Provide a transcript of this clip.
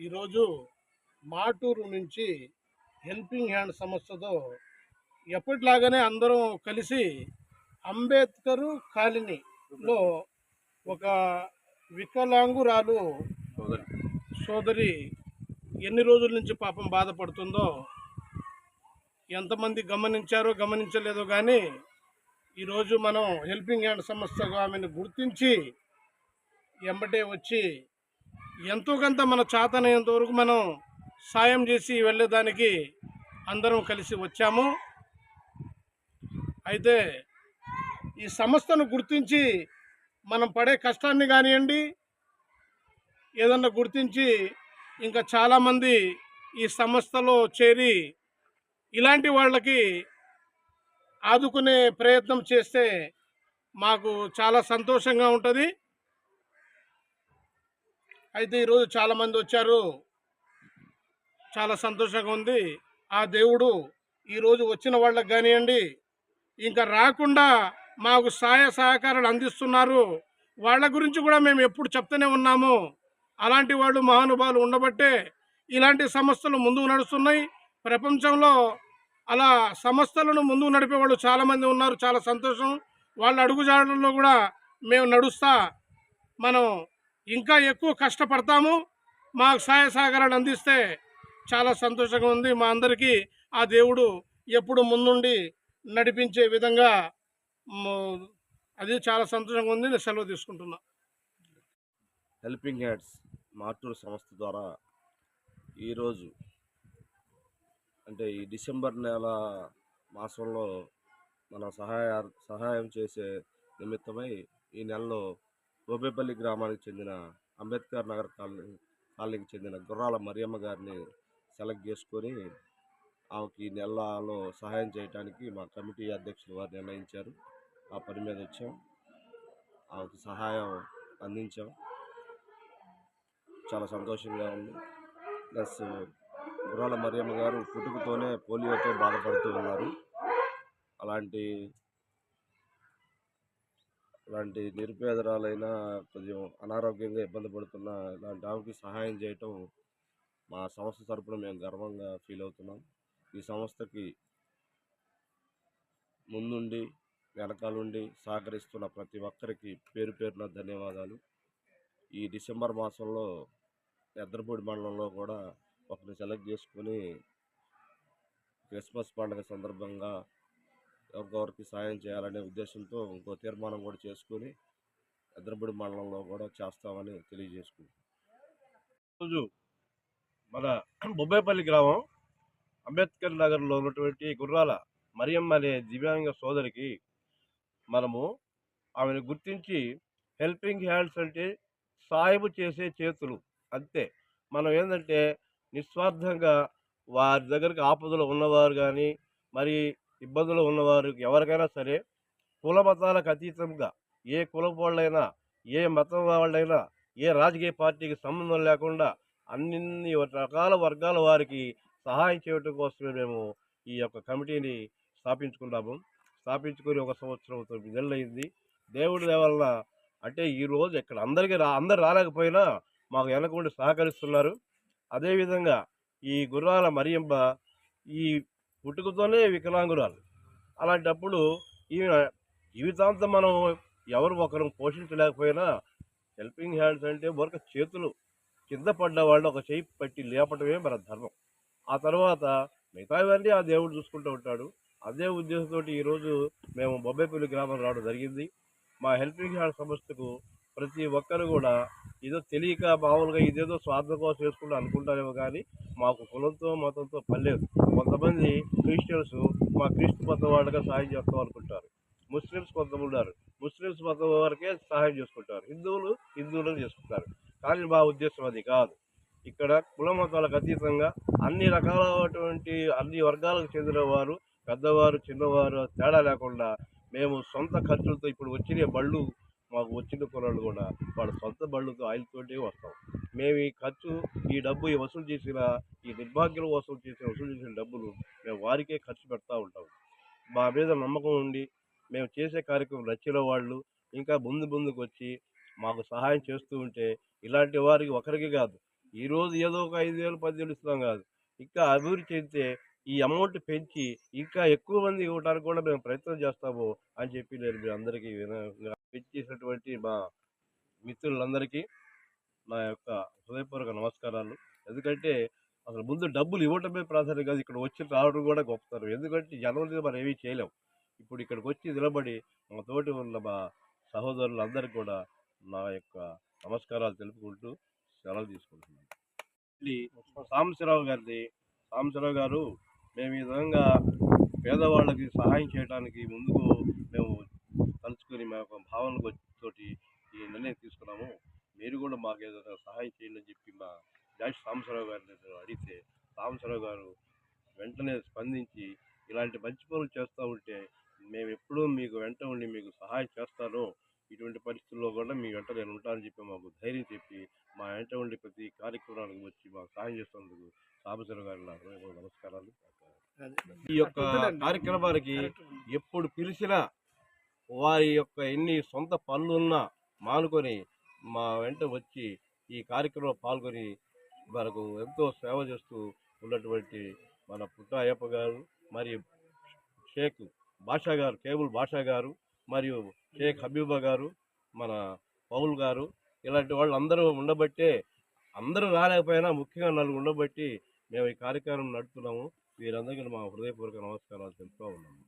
ఈరోజు మాటూరు నుంచి helping hand సంస్థతో ఎప్పటిలాగానే అందరం కలిసి అంబేద్కర్ కాలనీలో ఒక వికలాంగురాలు సోదరి. ఎన్ని రోజుల నుంచి పాపం బాధపడుతుందో ఎంతమంది గమనించారో గమనించలేదో కానీ ఈరోజు మనం హెల్పింగ్ హ్యాండ్ సంస్థగా ఆమెను గుర్తించి ఎంబటే వచ్చి ఎంతో కొంత మన చాతనైనంత వరకు మనం సాయం చేసి వెళ్ళేదానికి అందరం కలిసి వచ్చాము. అయితే ఈ సంస్థను గుర్తించి మనం పడే కష్టాన్ని కానివ్వండి ఏదన్నా గుర్తించి ఇంకా చాలామంది ఈ సంస్థలో చేరి ఇలాంటి వాళ్ళకి ఆదుకునే ప్రయత్నం చేస్తే మాకు చాలా సంతోషంగా ఉంటుంది. అయితే ఈరోజు చాలామంది వచ్చారు. చాలా సంతోషంగా ఉంది. ఆ దేవుడు ఈరోజు వచ్చిన వాళ్ళకి కానివ్వండి ఇంకా రాకుండా మాకు సహాయ సహకారాలు అందిస్తున్నారు. వాళ్ళ గురించి కూడా మేము ఎప్పుడు చెప్తూనే ఉన్నాము. అలాంటి వాళ్ళు మహానుభావులు ఉండబట్టే ఇలాంటి సంస్థలు ముందుకు నడుస్తున్నాయి. ప్రపంచంలో అలా సంస్థలను ముందుకు నడిపే వాళ్ళు చాలామంది ఉన్నారు. చాలా సంతోషం. వాళ్ళ అడుగుజాడల్లో కూడా మేము నడుస్తా మనం ఇంకా ఎక్కువ కష్టపడతాము. మాకు సహాయ సహకారాన్ని అందిస్తే చాలా సంతోషంగా ఉంది. మా అందరికీ ఆ దేవుడు ఎప్పుడు ముందుండి నడిపించే విధంగా అది చాలా సంతోషంగా ఉంది. నేను సెలవు తీసుకుంటున్నా. హెల్పింగ్ హ్యాండ్స్ మార్టూరు సంస్థ ద్వారా ఈరోజు అంటే ఈ డిసెంబర్ నెల మాసంలో మన సహాయ సహాయం చేసే నిమిత్తమై ఈ నెలలో గోబేపల్లి గ్రామానికి చెందిన అంబేద్కర్ నగర్ కాలనీ కాలనీకి చెందిన గుర్రాల మరియమ్మ గారిని సెలెక్ట్ చేసుకొని ఆమెకి నెలలో సహాయం చేయడానికి మా కమిటీ అధ్యక్షులు వారు నిర్ణయించారు. ఆ పని మీద వచ్చాం. ఆమెకి సహాయం అందించాం. చాలా సంతోషంగా ఉంది. ప్లస్ గుర్రాల మరియమ్మ గారు పుట్టుకతోనే పోలియోతో బాధపడుతూ ఉన్నారు. అలాంటి ఇలాంటి నిరుపేదరాలైన కొంచెం అనారోగ్యంగా ఇబ్బంది పడుతున్న ఇలాంటి ఆమెకి సహాయం చేయటం మా సంస్థ తరపున మేము గర్వంగా ఫీల్ అవుతున్నాం. ఈ సంస్థకి ముందుండి వెనకాలండి సహకరిస్తున్న ప్రతి ఒక్కరికి పేరు పేరున ధన్యవాదాలు. ఈ డిసెంబర్ మాసంలో ఎద్రపూడి మండలంలో కూడా ఒకరిని సెలెక్ట్ చేసుకొని క్రిస్మస్ పండుగ సందర్భంగా ఎవరికొవరికి సాయం చేయాలనే ఉద్దేశంతో ఇంకో తీర్మానం కూడా చేసుకొని ఎద్దరపూడి మండలంలో కూడా చేస్తామని తెలియజేసుకుంటాం రోజు మన బొబ్బేపల్లి గ్రామం అంబేద్కర్ నగర్లో ఉన్నటువంటి గుర్రాల మరియమ్మ అనే దివ్యాంగ సోదరికి మనము ఆమెను గుర్తించి హెల్పింగ్ హ్యాండ్స్ అంటే సాయము చేసే చేతులు. అంతే. మనం ఏంటంటే నిస్వార్థంగా వారి దగ్గరికి ఆపదలో ఉన్నవారు కానీ మరి ఇబ్బందులు ఉన్నవారు ఎవరికైనా సరే కుల మతాలకు అతీతంగా ఏ కులం వాళ్ళైనా ఏ మతం వాళ్ళైనా ఏ రాజకీయ పార్టీకి సంబంధం లేకుండా అన్ని రకాల వర్గాల వారికి సహాయం చేయడం కోసమే మేము ఈ యొక్క కమిటీని స్థాపించుకున్నాము. స్థాపించుకొని ఒక సంవత్సరం తొమ్మిది నెలలు అయింది దేవుడి దేవలన అంటే ఈరోజు ఇక్కడ అందరికీ రా అందరు రాలేకపోయినా మాకు వెనకుండి సహకరిస్తున్నారు. అదేవిధంగా ఈ గుర్రాల మరియంబ ఈ పుట్టుకతోనే వికలాంగురాలు. అలాంటప్పుడు ఈమె జీవితాంతం మనం ఎవరు ఒకరు పోషించలేకపోయినా హెల్పింగ్ హ్యాండ్స్ అంటే ఒక చేతులు కింద పడ్డ వాళ్ళు ఒక చేయి పట్టి లేపటమే మన ధర్మం. ఆ తర్వాత మిగతావన్నీ ఆ దేవుడు చూసుకుంటూ ఉంటాడు. అదే ఉద్దేశంతో ఈరోజు మేము బొబ్బేపల్లి గ్రామం రావడం జరిగింది. మా హెల్పింగ్ హ్యాండ్ సంస్థకు ప్రతి ఒక్కరు కూడా ఏదో తెలియక మామూలుగా ఇదేదో స్వార్థం కోసం చేసుకుంటూ అనుకుంటారేమో కానీ మాకు కులంతో మతంతో పర్లేదు కొంతమంది క్రిస్టియన్స్ మా క్రీస్తు మతం వాళ్ళగా సహాయం చేస్తాం అనుకుంటారు. ముస్లిమ్స్ కొంతమంది ఉన్నారు. ముస్లిమ్స్ మతం వరకే సహాయం చేసుకుంటారు. హిందువులు హిందువులను చేసుకుంటారు. కానీ మా ఉద్దేశం అది కాదు. ఇక్కడ కుల మతాలకు అతీతంగా అన్ని రకాలైనటువంటి అన్ని వర్గాలకు చెందిన వారు పెద్దవారు చిన్నవారు తేడా లేకుండా మేము సొంత ఖర్చులతో ఇప్పుడు వచ్చిన బళ్ళు మాకు వచ్చిన కులాలు కూడా వాళ్ళ సొంత బళ్ళతో ఆయిల్తోటే వస్తాం. మేము ఈ ఖర్చు ఈ డబ్బు ఈ వసూలు చేసిన ఈ నిర్భాగ్యం వసూలు చేసిన వసూలు చేసిన డబ్బులు మేము వారికే ఖర్చు పెడతా ఉంటాం. మా మీద నమ్మకం ఉండి మేము చేసే కార్యక్రమం నచ్చిన వాళ్ళు ఇంకా ముందు ముందుకు వచ్చి మాకు సహాయం చేస్తూ ఉంటే ఇలాంటి వారికి ఒకరికి కాదు. ఈరోజు ఏదో ఒక ఐదు వేలు పది వేలు ఇస్తున్నాం కాదు. ఇంకా అభివృద్ధి చెందితే ఈ అమౌంట్ పెంచి ఇంకా ఎక్కువ మంది ఇవ్వడానికి కూడా మేము ప్రయత్నం చేస్తాము అని చెప్పి నేను మీ అందరికీ పెంచేసినటువంటి మా మిత్రులందరికీ నా యొక్క హృదయపూర్వక నమస్కారాలు. ఎందుకంటే అసలు ముందు డబ్బులు ఇవ్వటమే ప్రాధాన్యం కాదు ఇక్కడ వచ్చి రావడం కూడా గొప్పతనం ఎందుకంటే జనం మనం ఏమీ చేయలేం. ఇప్పుడు ఇక్కడికి వచ్చి నిలబడి మా తోటి ఉన్న మా సహోదరులందరికీ కూడా నా యొక్క నమస్కారాలు తెలుపుకుంటూ సెలవు తీసుకుంటున్నాను. సాంబశివరావు గారిది. సాంబశివరావు గారు మేము ఈ విధంగా పేదవాళ్ళకి సహాయం చేయడానికి ముందుకు మేము తలుచుకొని మా యొక్క భావనకు తోటి ఈ నిర్ణయం తీసుకున్నాము. మీరు కూడా మాకు ఏదైనా సహాయం చేయండి అని చెప్పి మా జాష్ సాంబసరావు గారిని అడిగితే సాంబసరావు గారు వెంటనే స్పందించి ఇలాంటి మంచి పనులు చేస్తూ ఉంటే మేము ఎప్పుడూ మీకు వెంట ఉండి మీకు సహాయం చేస్తాను. ఇటువంటి పరిస్థితుల్లో కూడా మీ వెంట నేను ఉంటానని చెప్పి మాకు ధైర్యం చెప్పి మా వెంట ఉండి ప్రతి కార్యక్రమానికి వచ్చి మాకు సహాయం చేస్తున్నందుకు సాంబసరావు గారు నాకు నమస్కారాలు. ఈ యొక్క కార్యక్రమానికి ఎప్పుడు పిలిచినా వారి యొక్క ఎన్ని సొంత పనులున్నా మానుకొని మా వెంట వచ్చి ఈ కార్యక్రమంలో పాల్గొని మనకు ఎంతో సేవ చేస్తూ ఉన్నటువంటి మన పుట్ట అయ్యప్ప గారు మరియు షేక్ బాషా గారు కేబుల్ బాషా గారు మరియు షేక్ హబీబా గారు మన పౌల్ గారు ఇలాంటి వాళ్ళు అందరూ ఉండబట్టే అందరూ రాలేకపోయినా ముఖ్యంగా నలుగురు ఉండబట్టి మేము ఈ కార్యక్రమం నడుపుతున్నాము. వీరందరికీ మా హృదయపూర్వక నమస్కారాలు తెలుపుతూ ఉన్నాము